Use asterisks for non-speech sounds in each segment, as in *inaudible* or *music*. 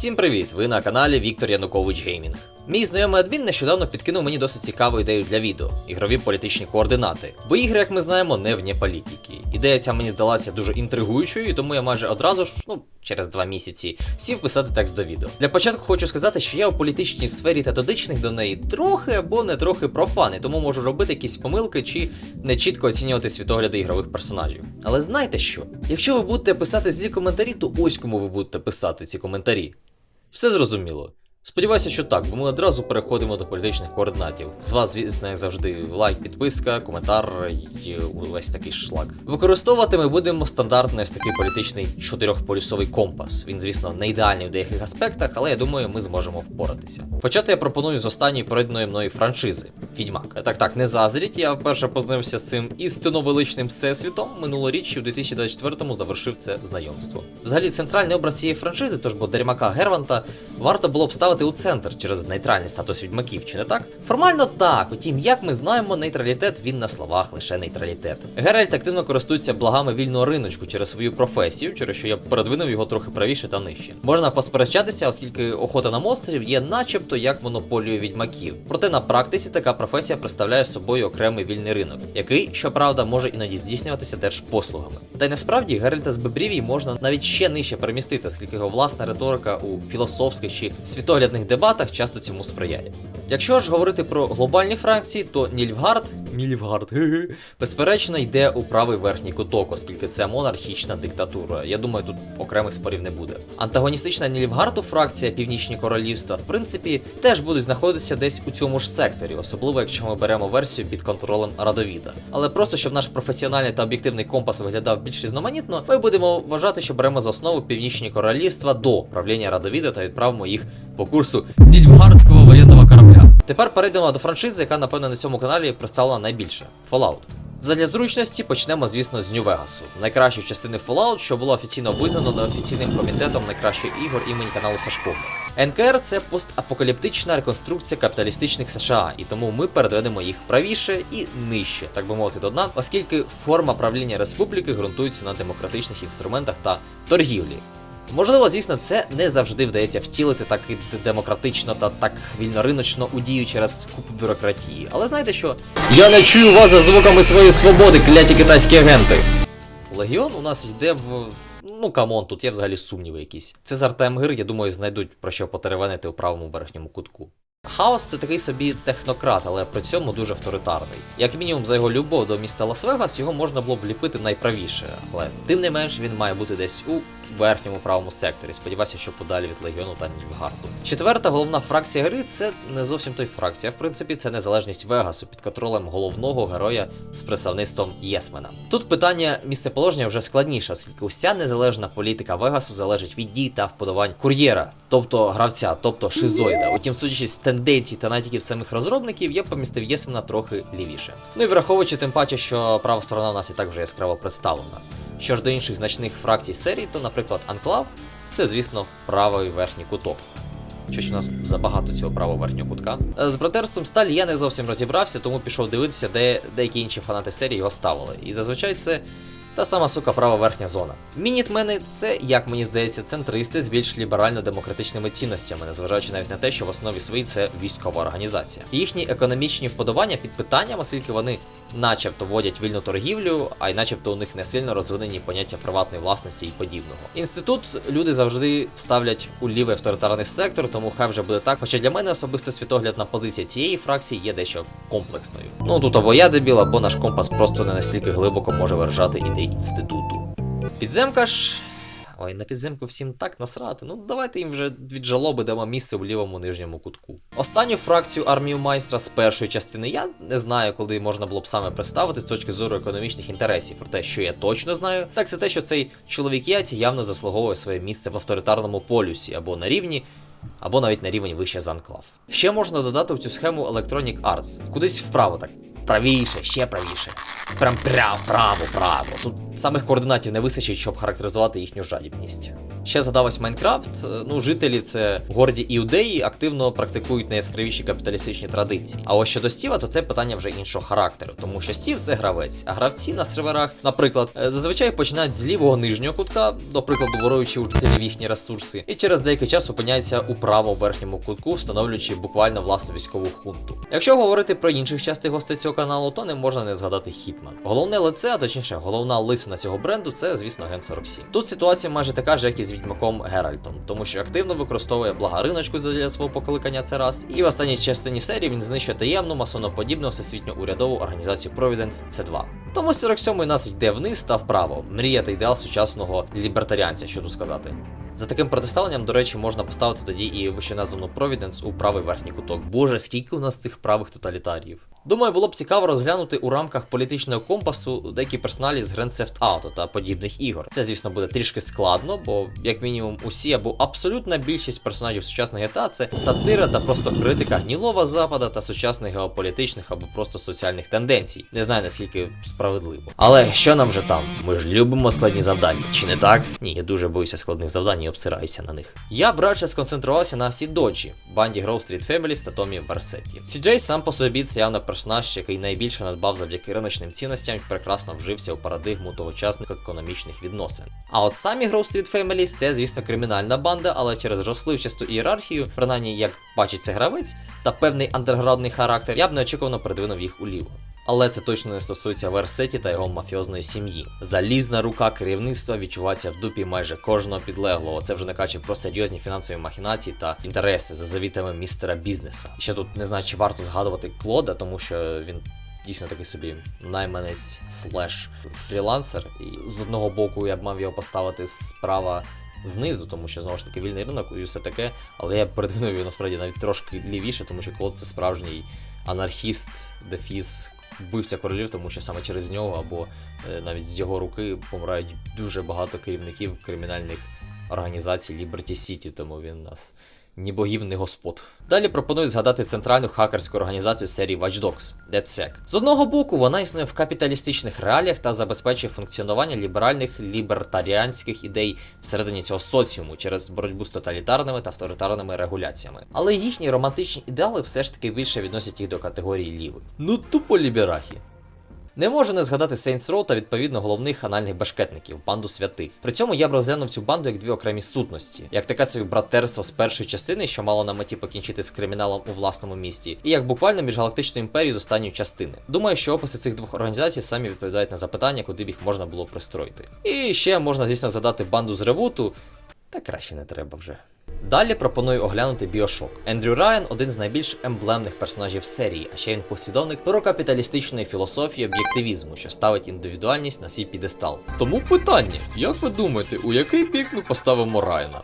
Всім привіт! Ви на каналі Віктор Янукович Геймінг. Мій знайомий адмін нещодавно підкинув мені досить цікаву ідею для відео ігрові політичні координати. Бо ігри, як ми знаємо, не вне політики. Ідея ця мені здалася дуже інтригуючою, і тому я майже одразу ж, ну, через два місяці, сів писати текст до відео. Для початку хочу сказати, що я у політичній сфері та дотичних до неї трохи або не трохи профан, і тому можу робити якісь помилки чи не чітко оцінювати світогляди ігрових персонажів. Але знаєте що? Якщо ви будете писати злі коментарі, то ось кому ви будете писати ці коментарі. Все зрозуміло. Сподіваюся, що так, бо ми одразу переходимо до політичних координатів. З вас, звісно, як завжди, лайк, підписка, коментар і увесь такий шлак. Використовувати ми будемо стандартний ось такий політичний чотирьохполюсовий компас. Він, звісно, не ідеальний в деяких аспектах, але я думаю, ми зможемо впоратися. Почати я пропоную з останньої переданої мною франшизи Відьмак. Так, так, не заздріть. Я вперше познайомився з цим істинно величним всесвітом. Минулоріч у 2024-му завершив це знайомство. Взагалі, центральний образ цієї франшизи, тож бо Дермака Герванта, варто було б ставити у центр через нейтральний статус відьмаків, чи не так? Формально так, утім, як ми знаємо, нейтралітет він на словах лише нейтралітет. Геральт активно користується благами вільного риночку через свою професію, через що я передвинув його трохи правіше та нижче. Можна посперечатися, оскільки охота на монстрів є начебто як монополією відьмаків. Проте на практиці така професія представляє собою окремий вільний ринок, який, щоправда, може іноді здійснюватися держпослугами. Та й насправді Геральта з Бебрівій можна навіть ще нижче перемістити, оскільки його власна риторика у філософських чи світоглядних дебатах часто цьому сприяє. Якщо ж говорити про глобальні фракції, то Нільфгард, Нільфгард, *laughs* безперечно, йде у правий верхній куток, оскільки це монархічна диктатура. Я думаю, тут окремих спорів не буде. Антагоністична Нільфгарду фракція Північні Королівства, в принципі, теж будуть знаходитися десь у цьому ж секторі, особливо якщо ми беремо версію під контролем Радовіда. Але просто щоб наш професіональний та об'єктивний компас виглядав більш різноманітно, ми будемо вважати, що беремо за основу Північні Королівства до правління Радовіда та відправимо їх по курсу Нільфгардського. Тепер перейдемо до франшизи, яка, напевно, на цьому каналі представлена найбільше Fallout. Задля зручності почнемо, звісно, з Нью-Вегасу, найкращої частини Fallout, що було офіційно визнано неофіційним комітетом найкращих ігор імені каналу Сашко. НКР це постапокаліптична реконструкція капіталістичних США, і тому ми передведемо їх правіше і нижче, так би мовити, до дна, оскільки форма правління республіки ґрунтується на демократичних інструментах та торгівлі. Можливо, звісно, це не завжди вдається втілити так і демократично та так вільнориночно у дію через купу бюрократії. Але знаєте що? Я не чую вас за звуками своєї свободи, кляті китайські агенти. Легіон у нас йде в. Ну, камон, тут є взагалі сумніви якісь. Цезар та Емгир, я думаю, знайдуть про що потеревенити у правому верхньому кутку. Хаос це такий собі технократ, але при цьому дуже авторитарний. Як мінімум, за його любов до міста Лас-Вегас його можна було б вліпити найправіше, але тим не менш він має бути десь у верхньому правому секторі. Сподіваюся, що подалі від легіону та Нільфгарду. Четверта головна фракція гри це не зовсім той фракція. В принципі, це незалежність Вегасу під контролем головного героя з представництвом Єсмена. Тут питання місцеположення вже складніше, оскільки уся незалежна політика Вегасу залежить від дій та вподобань кур'єра, тобто гравця, тобто шизоїда. Утім, судячи з тенденцій та натяків самих розробників, я помістив Єсмена трохи лівіше. Ну і враховуючи тим паче, що права сторона в нас і так вже яскраво представлена. Що ж до інших значних фракцій серії, то, наприклад, Анклав це, звісно, правий верхній куток. Щось у нас забагато цього правого верхнього кутка. Е, З братерством Сталі я не зовсім розібрався, тому пішов дивитися, де деякі інші фанати серії його ставили. І зазвичай це та сама сука права верхня зона. Мінітмени це, як мені здається, центристи з більш ліберально-демократичними цінностями, незважаючи навіть на те, що в основі своїй це військова організація. Їхні економічні вподобання під питанням, оскільки вони начебто водять вільну торгівлю, а й начебто у них не сильно розвинені поняття приватної власності і подібного. Інститут люди завжди ставлять у лівий авторитарний сектор, тому хай вже буде так. Хоча для мене особисто світоглядна позиція цієї фракції є дещо комплексною. Ну тут або я дебіл, або наш компас просто не настільки глибоко може виражати ідеї інституту. Підземка ж. Ой, на підземку всім так насрати. Ну давайте їм вже від жалоби дамо місце в лівому нижньому кутку. Останню фракцію армію майстра з першої частини я не знаю, коли можна було б саме представити з точки зору економічних інтересів. Проте, що я точно знаю, так це те, що цей чоловік яйці явно заслуговує своє місце в авторитарному полюсі або на рівні. Або навіть на рівень вище за анклав. Ще можна додати в цю схему Electronic Arts. Кудись вправо так. Правіше, ще правіше. Прям прям право, право. Тут Самих координатів не вистачить, щоб характеризувати їхню жадібність. Ще задалось Майнкрафт. Е, Ну, жителі це горді іудеї активно практикують найяскравіші капіталістичні традиції. А ось щодо Стіва, то це питання вже іншого характеру, тому що Стів це гравець, а гравці на серверах, наприклад, е, зазвичай починають з лівого нижнього кутка, до прикладу, воруючи у жителів їхні ресурси, і через деякий час опиняються у правому верхньому кутку, встановлюючи буквально власну військову хунту. Якщо говорити про інших частих гостей цього каналу, то не можна не згадати Хітман. Головне лице, а точніше, головна лисина цього бренду це, звісно, Ген 47. Тут ситуація майже така ж, як і з відьмаком Геральтом, тому що активно використовує блага риночку для свого покликання це раз. І в останній частині серії він знищує таємну масоноподібну всесвітню урядову організацію Providence це 2 Тому 47-й нас йде вниз та вправо. Мрія та ідеал сучасного лібертаріанця, що тут сказати. За таким протиставленням, до речі, можна поставити тоді і вищеназвану Providence у правий верхній куток. Боже, скільки у нас цих правих тоталітаріїв. Думаю, було б цікаво розглянути у рамках політичного компасу деякі персоналі з Grand Theft Auto та подібних ігор. Це, звісно, буде трішки складно, бо, як мінімум, усі або абсолютна більшість персонажів сучасних GTA це сатира та просто критика гнілого запада та сучасних геополітичних або просто соціальних тенденцій. Не знаю наскільки справедливо. Але що нам же там? Ми ж любимо складні завдання, чи не так? Ні, я дуже боюся складних завдань і обсираюся на них. Я б радше сконцентрувався на Сідоджі, банді Grove Street Families та Томі Версеті. Сіджей сам по собі це явно персонаж, який найбільше надбав завдяки риночним цінностям і прекрасно вжився у парадигму тогочасних економічних відносин. А от самі Grow Street Families це, звісно, кримінальна банда, але через розпливчасту ієрархію, принаймні як бачиться гравець, та певний андерграундний характер, я б неочікувано придвинув їх уліво. Але це точно не стосується Версеті та його мафіозної сім'ї. Залізна рука керівництва відчувається в дупі майже кожного підлеглого. Це вже не каче про серйозні фінансові махінації та інтереси за завітами містера бізнеса. Ще тут не знаю, чи варто згадувати Клода, тому що він. Дійсно такий собі найманець слеш фрілансер. І з одного боку я б мав його поставити справа знизу, тому що знову ж таки вільний ринок і все таке. Але я передвинув його насправді навіть трошки лівіше, тому що Клод це справжній анархіст, дефіс, вбивця королів, тому що саме через нього або е, навіть з його руки помирають дуже багато керівників кримінальних організацій Liberty City, тому він нас ні богів, ні господ. Далі пропоную згадати центральну хакерську організацію серії Watch Dogs – DedSec. З одного боку, вона існує в капіталістичних реаліях та забезпечує функціонування ліберальних лібертаріанських ідей всередині цього соціуму через боротьбу з тоталітарними та авторитарними регуляціями. Але їхні романтичні ідеали все ж таки більше відносять їх до категорії лівих. Ну тупо ліберахи. Не можу не згадати Saints Row та відповідно головних анальних башкетників, банду святих. При цьому я б розглянув цю банду як дві окремі сутності, як таке собі братерство з першої частини, що мало на меті покінчити з криміналом у власному місті, і як буквально міжгалактичну імперію з останньої частини. Думаю, що описи цих двох організацій самі відповідають на запитання, куди б їх можна було пристроїти. І ще можна, звісно, згадати банду з ревуту, та краще не треба вже. Далі пропоную оглянути Біошок. Ендрю Райан один з найбільш емблемних персонажів серії, а ще він послідовник прокапіталістичної філософії об'єктивізму, що ставить індивідуальність на свій підестал. Тому питання: як ви думаєте, у який бік ми поставимо Райана?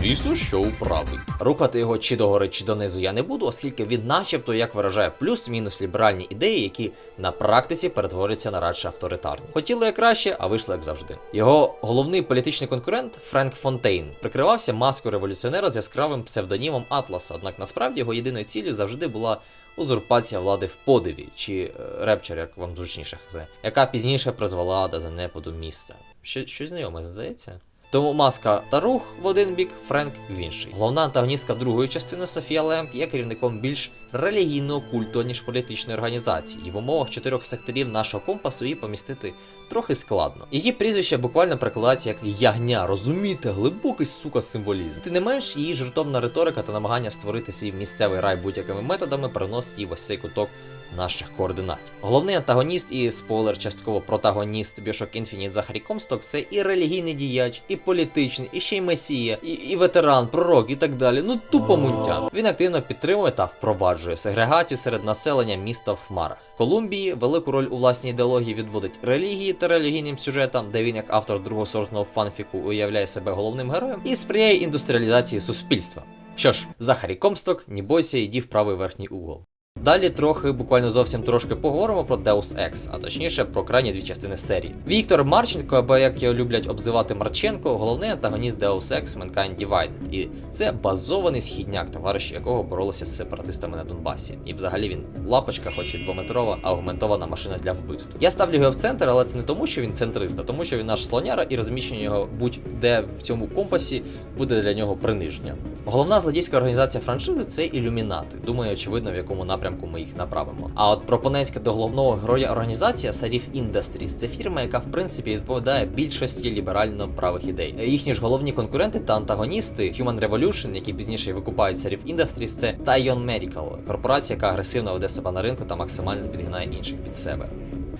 Звісно, що у правий. Рухати його чи догори, чи донизу я не буду, оскільки він начебто як виражає плюс-мінус ліберальні ідеї, які на практиці перетворюються на радше авторитарні. Хотіли як краще, а вийшло як завжди. Його головний політичний конкурент Френк Фонтейн прикривався маскою революціонера з яскравим псевдонімом Атласа, однак насправді його єдиною ціллю завжди була узурпація влади в подиві, чи е, репчер, як вам зручніше хазе, яка пізніше призвела до занепаду міста. Що, щось знайоме, здається? Тому маска та рух в один бік, Френк в інший. Головна антагоністка другої частини Софія Лемп є керівником більш релігійного культу, ніж політичної організації, і в умовах чотирьох секторів нашого компасу її помістити трохи складно. Її прізвище буквально прикладається як ягня, розумієте, глибокий сука символізм. Ти не менш її жертовна риторика та намагання створити свій місцевий рай будь-якими методами приносить їй ось цей куток наших координатів. Головний антагоніст і спойлер, частково протагоніст Bioshock Infinite Захарі Комсток це і релігійний діяч, і політичний, і ще й месія, і, і ветеран, пророк і так далі. Ну тупо мунтян. Він активно підтримує та впроваджує сегрегацію серед населення міста в Хмарах. Колумбії велику роль у власній ідеології відводить релігії та релігійним сюжетам, де він як автор другосортного фанфіку уявляє себе головним героєм і сприяє індустріалізації суспільства. Що ж, Захарі Комсток, не бойся, йди в правий верхній угол. Далі трохи, буквально зовсім трошки поговоримо про Deus Ex, а точніше про крайні дві частини серії. Віктор Марченко, або як його люблять обзивати Марченко, головний антагоніст Deus Ex Mankind Divided. І це базований східняк, товариші якого боролися з сепаратистами на Донбасі. І взагалі він лапочка, хоч і двометрова, аугментована машина для вбивств. Я ставлю його в центр, але це не тому, що він центрист, а тому, що він наш слоняра, і розміщення його будь-де в цьому компасі буде для нього приниження. Головна злодійська організація франшизи це ілюмінати. Думаю, очевидно, в якому напрямку ми їх направимо. А от пропонентська до головного героя організація Sarif Industries це фірма, яка в принципі відповідає більшості ліберально правих ідей. Їхні ж головні конкуренти та антагоністи Human Revolution, які пізніше викупають Sarif Industries, це Taion Medical, корпорація, яка агресивно веде себе на ринку та максимально підгинає інших під себе.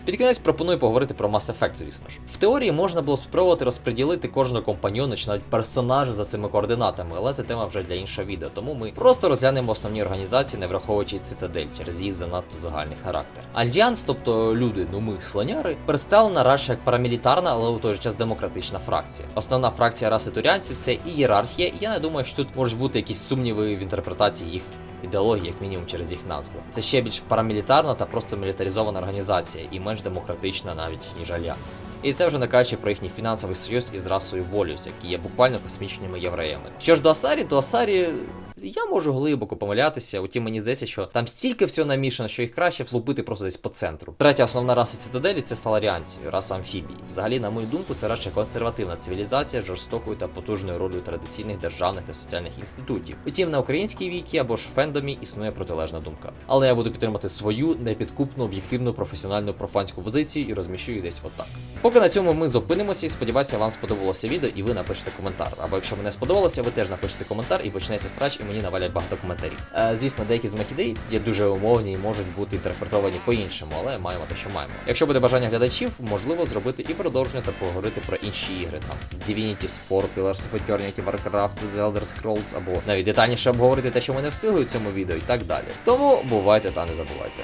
Під кінець пропоную поговорити про Mass Effect, звісно ж. В теорії можна було спробувати розподілити кожного компаньйона чи навіть персонажа за цими координатами, але це тема вже для іншого відео. Тому ми просто розглянемо основні організації, не враховуючи цитадель через їх занадто загальний характер. Альянс, тобто люди, ну ми слоняри, представлена радше як парамілітарна, але у той же час демократична фракція. Основна фракція раси турянців це ієрархія, і я не думаю, що тут можуть бути якісь сумніви в інтерпретації їх ідеології, як мінімум через їх назву. Це ще більш парамілітарна та просто мілітаризована організація, і менш демократична навіть ніж альянс. І це вже не кажучи про їхній фінансовий союз із расою Волюс, які є буквально космічними євреями. Що ж до Асарі, то Асарі. Я можу глибоко помилятися, утім мені здається, що там стільки всього намішано, що їх краще влупити просто десь по центру. Третя основна раса цитаделі це саларіанці, раса амфібії. Взагалі, на мою думку, це радше консервативна цивілізація з жорстокою та потужною ролью традиційних державних та соціальних інститутів. Утім, на українській вікі або ж фендомі існує протилежна думка. Але я буду підтримати свою непідкупну, об'єктивну, професіональну профанську позицію і розміщу її десь отак. Поки на цьому ми зупинимося і сподіваюся, вам сподобалося відео, і ви напишете коментар. Або якщо мене сподобалося, ви теж напишете коментар і почнеться срач, і мені навалять багато коментарів. Е, звісно, деякі з моїх ідей є дуже умовні і можуть бути інтерпретовані по-іншому, але маємо те, що маємо. Якщо буде бажання глядачів, можливо зробити і продовження та поговорити про інші ігри, там Divinity Sport, Pillars of Eternity, Warcraft, The Elder Scrolls, або навіть детальніше обговорити те, що ми не встигли у цьому відео, і так далі. Тому бувайте та не забувайте.